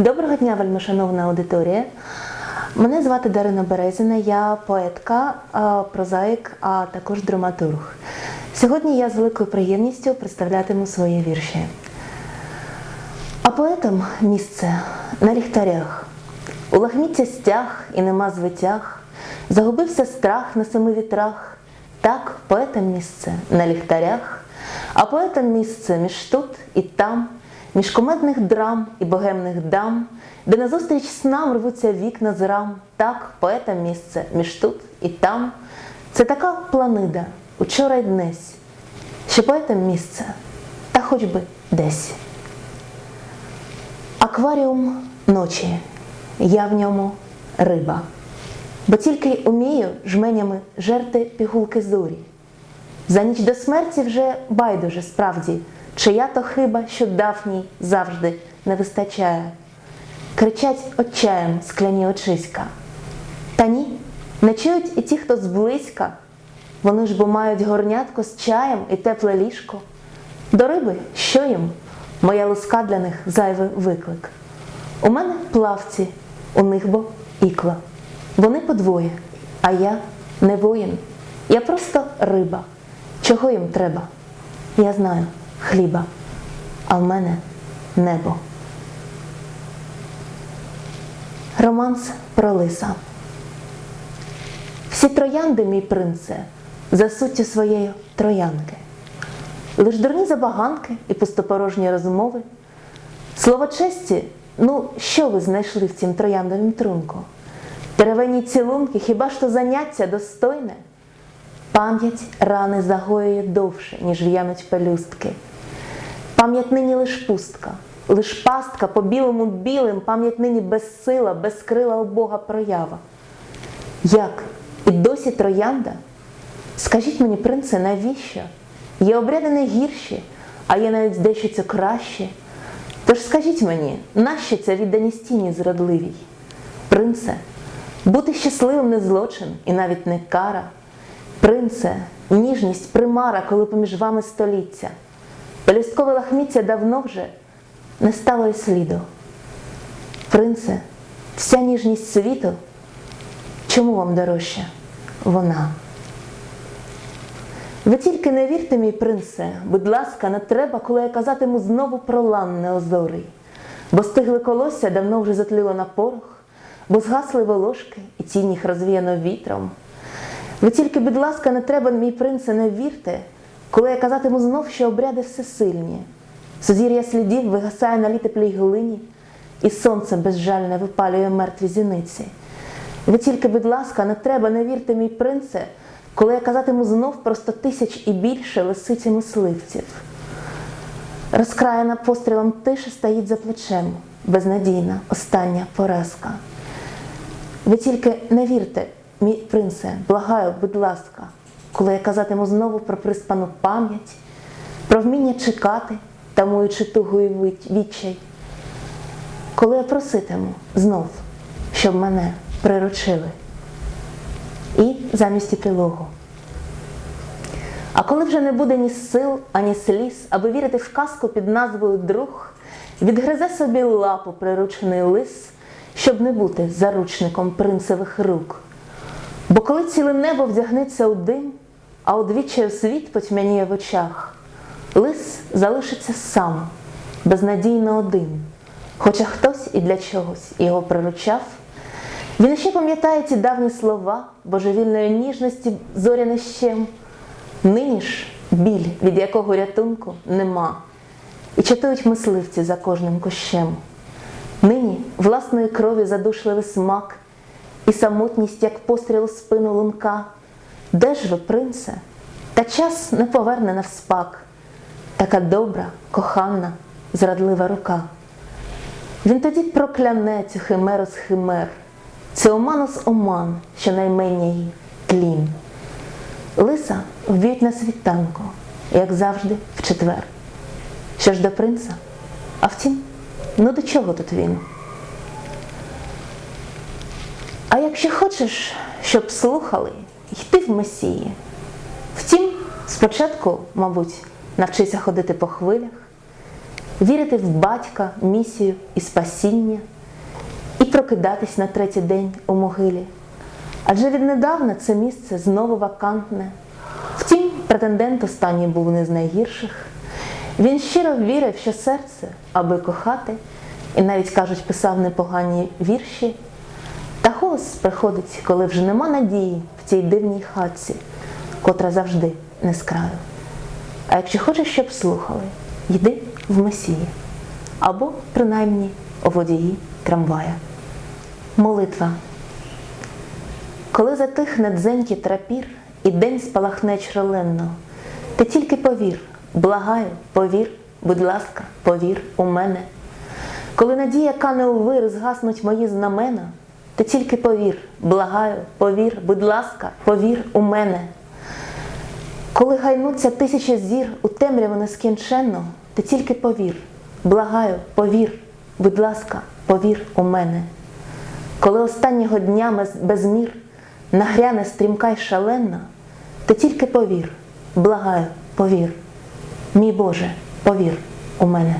Доброго дня, вельмишановна аудиторія. Мене звати Дарина Березіна, я поетка, прозаїк, а також драматург. Сьогодні я з великою приємністю представлятиму свої вірші. А поетам місце на ліхтарях. У лахміття стяг і нема звитяг, загубився страх на семи вітрах. Так, поетам місце на ліхтарях, а поетам місце між тут і там, між комедних драм і богемних дам, де назустріч снам рвуться вікна з рам. Так, поетам місце між тут і там. Це така планида, учора й днесь, що поетам місце, та хоч би десь. Акваріум ночі, я в ньому риба, бо тільки умію жменями жерти пігулки зорі. За ніч до смерті вже байдуже справді, чия то хиба, що давній завжди не вистачає. Кричать отчаєм скляні очиська. Та ні, не чують і ті, хто зблизька. Вони ж бо мають горнятко з чаєм і тепле ліжко. До риби, що їм? Моя луска для них зайвий виклик. У мене плавці, у них бо ікла. Вони подвоє, а я не воїн. Я просто риба. Чого їм треба? Я знаю хліба, а в мене небо. Романс про лиса. Всі троянди, мій принце, за суттю своєю троянки. Лиш дурні забаганки і пустопорожні розмови. Слово честі, ну що ви знайшли в цім трояндовім трунку? Деревені цілунки, хіба ж то заняття достойне? Пам'ять рани загоює довше, ніж в'януть пелюстки. Пам'ять нині лиш пустка, лиш пастка по білому білим, пам'ять нині безсила, безкрила у Бога проява. Як? І досі троянда? Скажіть мені, принце, навіщо? Є обряди не гірші, а є навіть дещо це краще. Тож скажіть мені, нащо ця відданість тіні зрадливій? Принце, бути щасливим не злочин і навіть не кара. Принце, ніжність примара, коли поміж вами століття. Пелюсткове лахміття давно вже не стало й сліду. Принце, вся ніжність світу, чому вам дорожча вона? Ви тільки не вірте, мій принце, будь ласка, не треба, коли я казатиму знову про лан неозорий, бо стигле колосся давно вже затліло на порох, бо згасли волошки і тінь їх розвіяно вітром. Ви тільки, будь ласка, не треба, мій принце, не вірте, коли я казатиму знов, що обряди всесильні. Сузір'я слідів вигасає на літеплій глині, і сонце безжальне випалює мертві зіниці. Ви тільки, будь ласка, не треба, не вірте, мій принце, коли я казатиму знов про сто тисяч і більше лисиці мисливців. Розкраєна пострілом тиша стоїть за плечем, безнадійна остання поразка. Ви тільки не вірте, мій принце, благаю, будь ласка, коли я казатиму знову про приспану пам'ять, про вміння чекати, тамуючи тугу і відчай. Коли я проситиму знов, щоб мене приручили і замість епілогу. А коли вже не буде ні сил, ані сліз, аби вірити в казку під назвою Друг, відгризе собі лапу приручений лис, щоб не бути заручником принцевих рук. Бо коли ціле небо вдягнеться у дим, а одвічаю світ потьмяніє в очах, лис залишиться сам, безнадійно один, хоча хтось і для чогось його приручав. Він ще пам'ятає ті давні слова божевільної ніжності зоряне щем. Нині ж біль, від якого рятунку нема, і чатують мисливці за кожним кущем. Нині власної крові задушливий смак, і самотність, як постріл у спину лунка. Де ж ви, принце? Та час не поверне навспак, така добра, кохана, зрадлива рука. Він тоді прокляне цю химеру з химер, цю оману з оман, що наймення їй тлін. Лиса вб'ють на світанку, як завжди, в четвер. Що ж до принца? А втім, ну до чого тут він? А якщо хочеш, щоб слухали, йти в Месії. Втім, спочатку, мабуть, навчися ходити по хвилях, вірити в батька, місію і спасіння, і прокидатись на третій день у могилі. Адже віднедавна це місце знову вакантне. Втім, претендент останній був не з найгірших. Він щиро вірив, що серце, аби кохати, і навіть кажуть, писав непогані вірші. Та голос приходить, коли вже нема надії в цій дивній хатці, котра завжди не з краю. А якщо хочеш, щоб слухали, йди в Месії або принаймні у водії трамвая. Молитва. Коли затихне дзенький трапір і день спалахне чроленно, ти тільки повір, благаю, повір, будь ласка, повір у мене. Коли надія кане у вир, згаснуть мої знамена, ти тільки повір, благаю, повір, будь ласка, повір у мене. Коли гайнуться тисячі зір у темряву нескінченно, ти тільки повір, благаю, повір, будь ласка, повір у мене. Коли останнього дня без мір нагряне стрімка й шалена, ти тільки повір, благаю, повір, мій Боже, повір у мене.